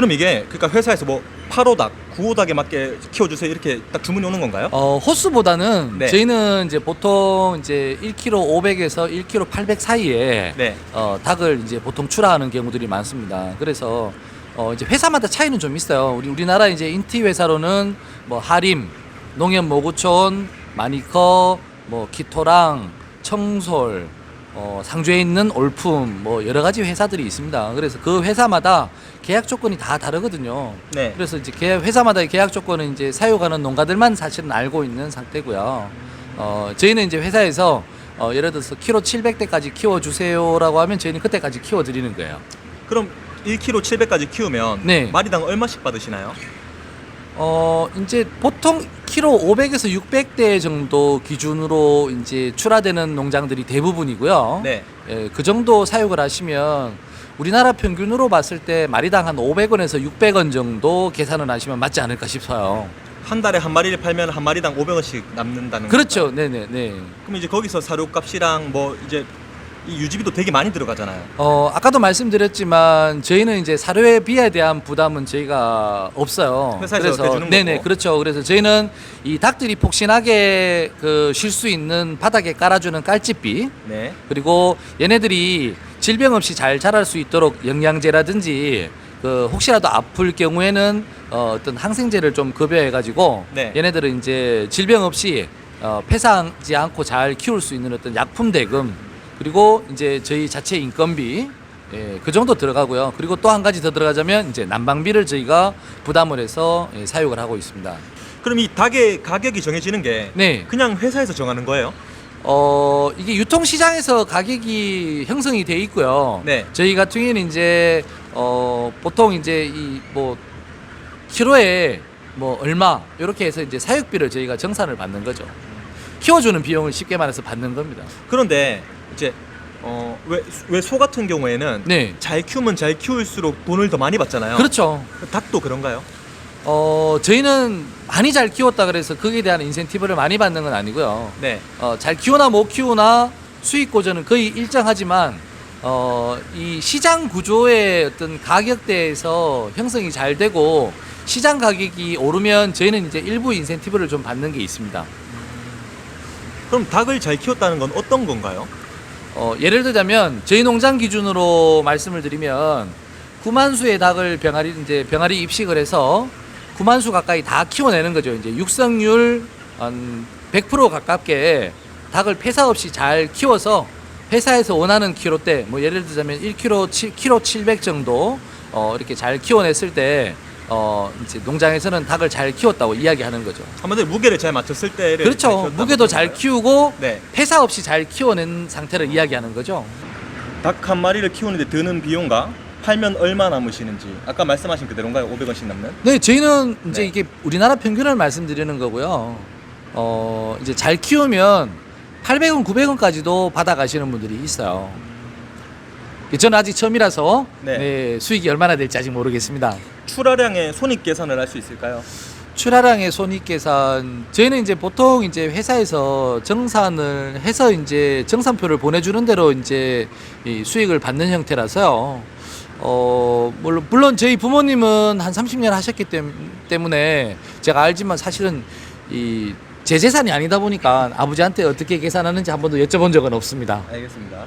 그럼 이게 그러니까 회사에서 뭐 8호닭, 9호닭에 맞게 키워주세요 이렇게 딱 주문이 오는 건가요? 어, 호수보다는 네. 저희는 이제 보통 이제 1kg 500에서 1kg 800 사이에 네. 어, 닭을 이제 보통 출하하는 경우들이 많습니다. 그래서 어, 이제 회사마다 차이는 좀 있어요. 우리 우리나라 이제 인티 회사로는 뭐 하림, 농협 모구촌, 마니커, 뭐 키토랑, 청솔, 어, 상주에 있는 올품 뭐 여러 가지 회사들이 있습니다. 그래서 그 회사마다 계약 조건이 다 다르거든요. 네. 그래서 이제 계약, 회사마다의 계약 조건은 이제 사육하는 농가들만 사실은 알고 있는 상태고요. 어, 저희는 이제 회사에서 어, 예를 들어서 키로 700대까지 키워주세요라고 하면 저희는 그때까지 키워드리는 거예요. 그럼 1kg 700까지 키우면 네. 마리당 얼마씩 받으시나요? 어, 이제 보통 키로 500에서 600대 정도 기준으로 이제 출하되는 농장들이 대부분이고요. 네. 예, 그 정도 사육을 하시면 우리나라 평균으로 봤을 때 마리당 한 500원에서 600원 정도 계산을 하시면 맞지 않을까 싶어요. 한 달에 한 마리를 팔면 한 마리당 500원씩 남는다는 그렇죠. 건가요? 네네 네. 그럼 이제 거기서 사료값이랑 뭐 이제 이 유지비도 되게 많이 들어가잖아요. 어, 아까도 말씀드렸지만 저희는 이제 사료비에 대한 부담은 저희가 없어요. 회사에서 그래서 대주는 네네 거고. 그렇죠. 그래서 저희는 이 닭들이 폭신하게 그 쉴 수 있는 바닥에 깔아주는 깔집비 네. 그리고 얘네들이 질병 없이 잘 자랄 수 있도록 영양제라든지 그 혹시라도 아플 경우에는 어, 어떤 항생제를 좀 급여해 가지고 네. 얘네들은 이제 질병 없이 어, 폐사하지 않고 잘 키울 수 있는 어떤 약품 대금 그리고 이제 저희 자체 인건비 예, 그 정도 들어가고요. 그리고 또 한 가지 더 들어가자면 이제 난방비를 저희가 부담을 해서 예, 사육을 하고 있습니다. 그럼 이 닭의 가격이 정해지는 게 네. 그냥 회사에서 정하는 거예요? 어 이게 유통 시장에서 가격이 형성이 돼 있고요. 네. 저희 같은 경우에는 이제 어 보통 이제 이 뭐 키로에 뭐 얼마 이렇게 해서 이제 사육비를 저희가 정산을 받는 거죠. 키워주는 비용을 쉽게 말해서 받는 겁니다. 그런데 이제 어왜 소 같은 경우에는 네. 잘 키우면 잘 키울수록 돈을 더 많이 받잖아요. 그렇죠. 닭도 그런가요? 어 저희는 많이 잘 키웠다 그래서 거기에 대한 인센티브를 많이 받는 건 아니고요. 네. 어, 잘 키우나 못 키우나 수익 고전은 거의 일정하지만 어, 이 시장 구조의 어떤 가격대에서 형성이 잘 되고 시장 가격이 오르면 저희는 이제 일부 인센티브를 좀 받는 게 있습니다. 그럼 닭을 잘 키웠다는 건 어떤 건가요? 어, 예를 들자면 저희 농장 기준으로 말씀을 드리면 9만 수의 닭을 병아리 이제 병아리 입식을 해서 9만 수 가까이 다 키워내는 거죠. 이제 육성률 한 100% 가깝게 닭을 폐사 없이 잘 키워서 회사에서 원하는 키로대 뭐 예를 들자면 1kg 7 kg 700 정도 어, 이렇게 잘 키워냈을 때 어, 이제 농장에서는 닭을 잘 키웠다고 이야기하는 거죠. 한마디로 무게를 잘 맞췄을 때를 잘 그렇죠. 키웠다는 무게도 잘? 키우고 네. 폐사 없이 잘 키워낸 상태를 이야기하는 거죠. 닭 한 마리를 키우는데 드는 비용과 팔면 얼마 남으시는지 아까 말씀하신 그대로인가요? 500원씩 남는? 네, 저희는 이제 네. 이게 우리나라 평균을 말씀드리는 거고요. 어, 이제 잘 키우면 800원, 900원까지도 받아가시는 분들이 있어요. 저는 아직 처음이라서 네. 네, 수익이 얼마나 될지 아직 모르겠습니다. 출하량의 손익 계산을 할 수 있을까요? 출하량의 손익 계산 저희는 이제 보통 이제 회사에서 정산을 해서 이제 정산표를 보내주는 대로 이제 이 수익을 받는 형태라서요. 어 물론 물론 저희 부모님은 한 30년 하셨기 때문- 때문에 제가 알지만 사실은 이 제 재산이 아니다 보니까 아버지한테 어떻게 계산하는지 한 번도 여쭤본 적은 없습니다. 알겠습니다.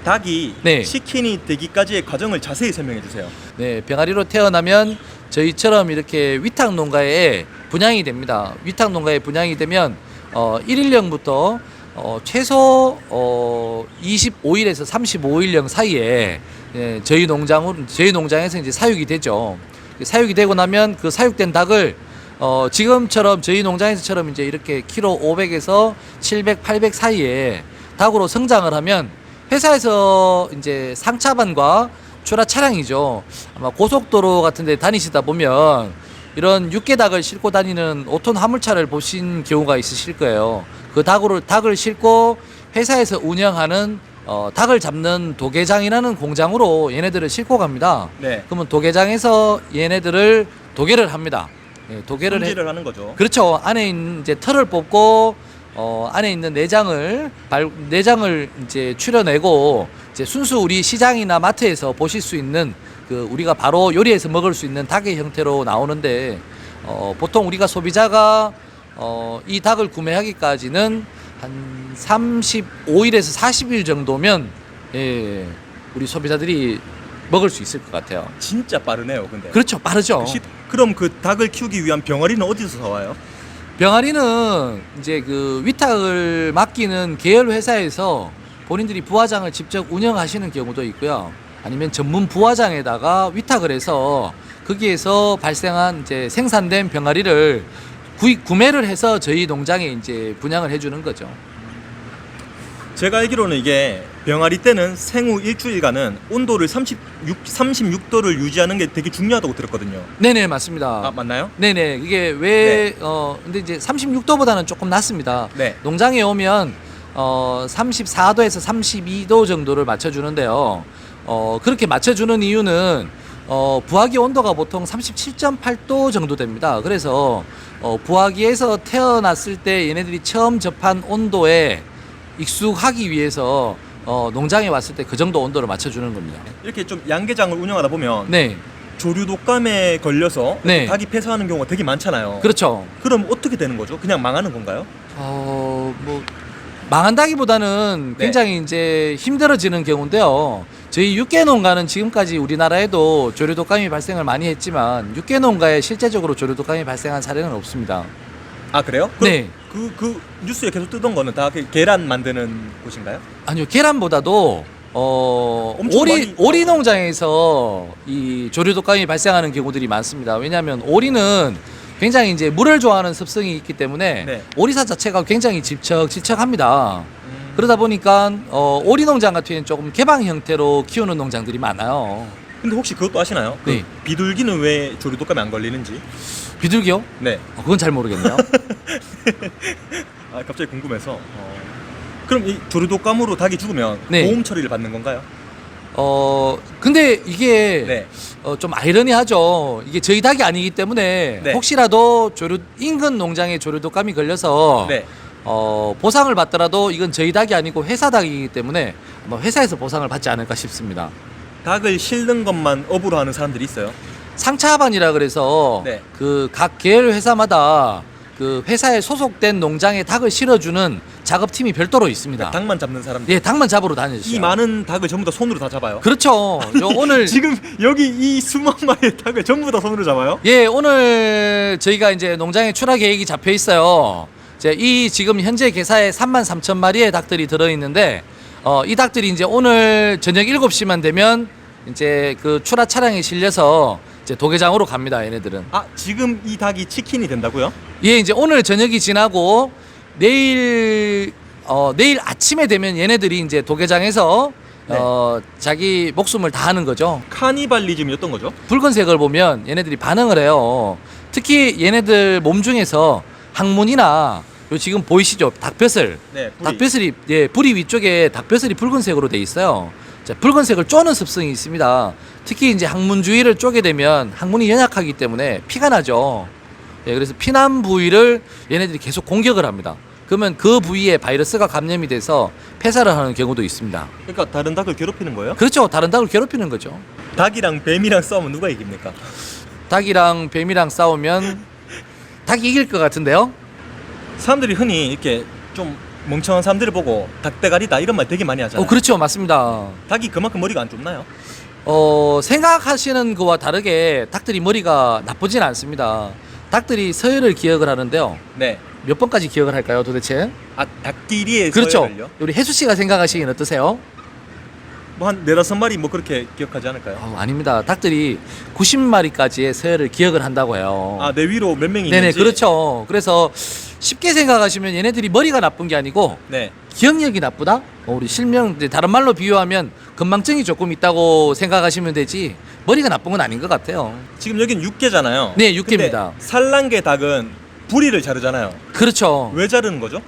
어, 닭이 네. 치킨이 되기까지의 과정을 자세히 설명해 주세요. 네, 병아리로 태어나면 저희처럼 이렇게 위탁 농가에 분양이 됩니다. 위탁 농가에 분양이 되면 어 1일령부터 어 최소 어 25일에서 35일령 사이에 예, 저희 농장으로 저희 농장에서 이제 사육이 되죠. 사육이 되고 나면 그 사육된 닭을 어 지금처럼 저희 농장에서처럼 이제 이렇게 키로 500에서 700, 800 사이에 닭으로 성장을 하면 회사에서 이제 상차반과 출하 차량이죠. 아마 고속도로 같은 데 다니시다 보면 이런 육개닭을 싣고 다니는 5톤 화물차를 보신 경우가 있으실 거예요. 그 닭으로 닭을 싣고 회사에서 운영하는 어, 닭을 잡는 도개장이라는 공장으로 얘네들을 싣고 갑니다. 네. 그러면 도개장에서 얘네들을 도개를 합니다. 예, 도개를 해, 손질을 하는 거죠. 그렇죠. 안에 있는 이제 털을 뽑고 어 안에 있는 내장을 발 내장을 이제 추려내고 이제 순수 우리 시장이나 마트에서 보실 수 있는 그 우리가 바로 요리해서 먹을 수 있는 닭의 형태로 나오는데 어, 보통 우리가 소비자가 어, 이 닭을 구매하기까지는 한 35일에서 40일 정도면 예, 우리 소비자들이 먹을 수 있을 것 같아요. 진짜 빠르네요. 근데. 그렇죠, 빠르죠. 시- 그럼 그 닭을 키우기 위한 병아리는 어디서 사와요? 병아리는 이제 그 위탁을 맡기는 계열 회사에서 본인들이 부화장을 직접 운영하시는 경우도 있고요. 아니면 전문 부화장에다가 위탁을 해서 거기에서 발생한 이제 생산된 병아리를 구입 구매를 해서 저희 농장에 이제 분양을 해주는 거죠. 제가 알기로는 이게 병아리 때는 생후 일주일간은 온도를 36, 36도를 유지하는 게 되게 중요하다고 들었거든요. 네네 맞습니다. 아, 맞나요? 네네 이게 왜어 근데 이제 36도보다는 조금 낮습니다. 네. 농장에 오면 어 34도에서 32도 정도를 맞춰주는데요. 어 그렇게 맞춰주는 이유는 어 부화기 온도가 보통 37.8도 정도 됩니다. 그래서 어 부화기에서 태어났을 때 얘네들이 처음 접한 온도에 익숙하기 위해서 어 농장에 왔을 때 그 정도 온도를 맞춰주는 겁니다. 이렇게 좀 양계장을 운영하다 보면 네, 조류 독감에 걸려서 네. 닭이 폐사하는 경우가 되게 많잖아요. 그렇죠. 그럼 어떻게 되는 거죠? 그냥 망하는 건가요? 어, 뭐 망한다기보다는 네. 굉장히 이제 힘들어지는 경우인데요. 저희 육계 농가는 지금까지 우리나라에도 조류 독감이 발생을 많이 했지만 육계 농가에 실제적으로 조류 독감이 발생한 사례는 없습니다. 아 그래요? 그럼 네. 그, 그 뉴스에 계속 뜨던 거는 다 그 계란 만드는 곳인가요? 아니요, 계란보다도 어 엄청 오리 많이- 오리 농장에서 이 조류 독감이 발생하는 경우들이 많습니다. 왜냐하면 오리는 굉장히 이제 물을 좋아하는 습성이 있기 때문에 네. 오리사 자체가 굉장히 집착 집착합니다. 음. 그러다 보니까 어, 오리 농장 같은 경우는 조금 개방 형태로 키우는 농장들이 많아요. 근데 혹시 그것도 아시나요? 그 네. 비둘기는 왜 조류 독감에 안 걸리는지? 비둘기요? 네. 어, 그건 잘 모르겠네요. 아 갑자기 궁금해서. 어. 그럼 이 조류 독감으로 닭이 죽으면 네. 보험 처리를 받는 건가요? 어 근데 이게 네. 어, 좀 아이러니하죠. 이게 저희 닭이 아니기 때문에 네. 혹시라도 조류 인근 농장에 조류 독감이 걸려서 네. 어, 보상을 받더라도 이건 저희 닭이 아니고 회사 닭이기 때문에 아마 회사에서 보상을 받지 않을까 싶습니다. 닭을 실는 것만 업으로 하는 사람들이 있어요. 상차반이라 그래서 네. 그 각 계열 회사마다 그 회사에 소속된 농장에 닭을 실어주는 작업팀이 별도로 있습니다. 닭만 잡는 사람들. 예, 닭만 잡으러 다니시죠. 이 많은 닭을 전부 다 손으로 다 잡아요. 그렇죠. 저 오늘 지금 여기 이 수만 마리의 닭을 전부 다 손으로 잡아요? 예, 오늘 저희가 이제 농장에 출하 계획이 잡혀 있어요. 이제 이 지금 현재 개사에 3만 3천 마리의 닭들이 들어 있는데 어, 이 닭들이 이제 오늘 저녁 7시만 되면 이제 그 출하 차량에 실려서 이제 도계장으로 갑니다. 얘네들은. 아 지금 이 닭이 치킨이 된다고요? 예, 이제 오늘 저녁이 지나고 내일 어 내일 아침에 되면 얘네들이 이제 도계장에서 네. 어 자기 목숨을 다하는 거죠. 카니발리즘이 어떤 거죠? 붉은색을 보면 얘네들이 반응을 해요. 특히 얘네들 몸 중에서 항문이나 요 지금 보이시죠? 닭뼈슬. 네, 뿌리. 닭뼈슬이 예, 부리 위쪽에 닭뼈슬이 붉은색으로 돼 있어요. 자, 붉은색을 쪼는 습성이 있습니다. 특히 이제 항문 주위를 쪼게 되면 항문이 연약하기 때문에 피가 나죠. 예, 그래서 피난 부위를 얘네들이 계속 공격을 합니다. 그러면 그 부위에 바이러스가 감염이 돼서 폐사를 하는 경우도 있습니다. 그러니까 다른 닭을 괴롭히는 거예요? 그렇죠. 다른 닭을 괴롭히는 거죠. 닭이랑 뱀이랑 싸우면 누가 이깁니까? 닭이랑 뱀이랑 싸우면 닭이 이길 것 같은데요? 사람들이 흔히 이렇게 좀 멍청한 사람들을 보고 닭대가리다 이런 말 되게 많이 하잖아요. 어, 그렇죠. 맞습니다. 닭이 그만큼 머리가 안 좁나요? 어, 생각하시는 거와 다르게 닭들이 머리가 나쁘진 않습니다. 닭들이 서열을 기억을 하는데요. 네. 몇 번까지 기억을 할까요, 도대체? 아 닭끼리의 그렇죠. 서열을요? 우리 혜수 씨가 생각하시기엔 어떠세요? 뭐한 네다섯 마리 뭐 그렇게 기억하지 않을까요? 어, 아닙니다. 닭들이 90마리까지의 서열을 기억을 한다고 해요. 아 내 위로 몇 명이 네네, 있는지. 그렇죠. 그래서 쉽게 생각하시면 얘네들이 머리가 나쁜 게 아니고 네. 기억력이 나쁘다? 어, 우리 실명 이제 다른 말로 비유하면 건망증이 조금 있다고 생각하시면 되지 머리가 나쁜 건 아닌 것 같아요. 지금 여긴 육개잖아요. 네, 육개입니다. 근데 산란계 닭은 부리를 자르잖아요. 그렇죠. 왜 자르는 거죠?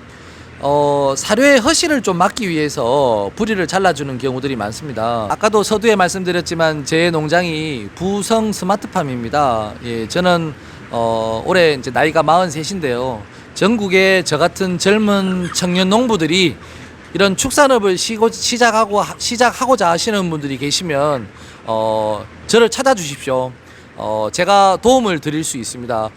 어, 사료의 허실을 좀 막기 위해서 부리를 잘라주는 경우들이 많습니다. 아까도 서두에 말씀드렸지만 제 농장이 부성 스마트팜입니다. 예, 저는 어, 올해 이제 나이가 43인데요. 전국에 저 같은 젊은 청년 농부들이 이런 축산업을 시작하고 하- 시작하고자 하시는 분들이 계시면 어, 저를 찾아주십시오. 어, 제가 도움을 드릴 수 있습니다.